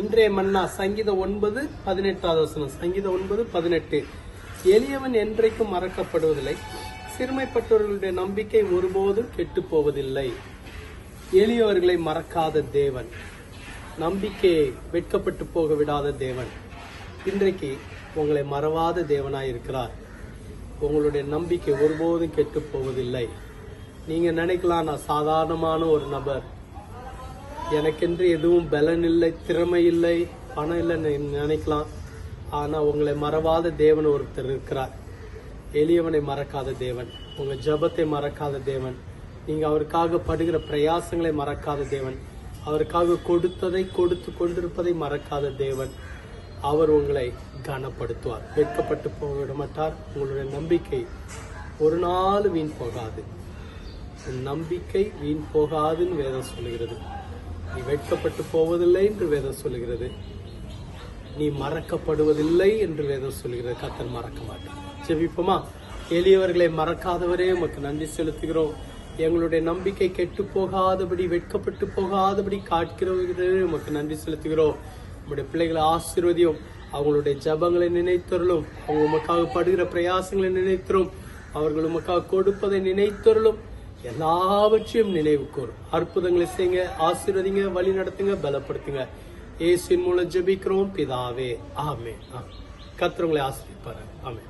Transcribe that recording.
இன்றைய மன்னா சங்கீதம் ஒன்பது பதினெட்டாவது வசனம். சங்கீதம் ஒன்பது பதினெட்டு. எளியவன் என்றைக்கும் மறக்கப்படுவதில்லை. சிறுமைப்பட்டவர்களுடைய நம்பிக்கை ஒருபோதும் கெட்டு போவதில்லை எளியவர்களை மறக்காத தேவன். நம்பிக்கையை வெட்கப்பட்டு போக விடாத தேவன். இன்றைக்கு உங்களை மறவாத தேவனாய் இருக்கிறார். உங்களுடைய நம்பிக்கை ஒருபோதும் கெட்டு போவதில்லை நீங்க நினைக்கலாம் நான் சாதாரணமான ஒரு நபர். எனக்கென்று எதுவும் பலன் இல்லை திறமை இல்லை பணம் இல்லைன்னு நினைக்கலாம். ஆனால் உங்களை மறவாத தேவன் ஒருத்தர் இருக்கிறார். எளியவனை மறக்காத தேவன் உங்கள் ஜெபத்தை மறக்காத தேவன் நீங்கள் அவருக்காக படுகிற பிரயாசங்களை மறக்காத தேவன் அவருக்காக கொடுத்ததை கொடுத்து கொண்டிருப்பதை மறக்காத தேவன். அவர் உங்களை கனப்படுத்துவார். வெட்கப்பட்டு போக விட மாட்டார். உங்களுடைய நம்பிக்கை ஒரு நாள் வீண் போகாது. நம்பிக்கை வீண் போகாதுன்னு வேதம் சொல்லுகிறது. நீ வெட்கப்பட்டு போவதில்லை என்று வேதம் சொல்லுகிறது. நீ மறக்கப்படுவதில்லை என்று வேதம் சொல்கிறது கத்தர் மறக்க மாட்டான் ஜெபிப்போமா? எளியவர்களை மறக்காதவரே உமக்கு நன்றி செலுத்துகிறோம். எங்களுடைய நம்பிக்கை கெட்டு போகாதபடி வெட்கப்பட்டு போகாதபடி காட்கிறவர்களே உமக்கு நன்றி செலுத்துகிறோம். உங்களுடைய பிள்ளைகளை ஆசீர்வதியும். அவங்களுடைய ஜபங்களை நினைத்தருளும். அவங்க உமக்காக படுகிற பிரயாசங்களை நினைத்தரும். அவர்கள் உமக்காக கொடுப்பதை நினைத்தருளும். எல்லாவற்றையும் நினைவு கூறும் அற்புதங்களை செய்யுங்க ஆசீர்வதிங்க வழி நடத்துங்க பலப்படுத்துங்க. ஏசின் மூலம் ஜெபிக்கிறோம் பிதாவே. ஆமே கத்திரவங்களை ஆசிரியப்பாரு ஆமே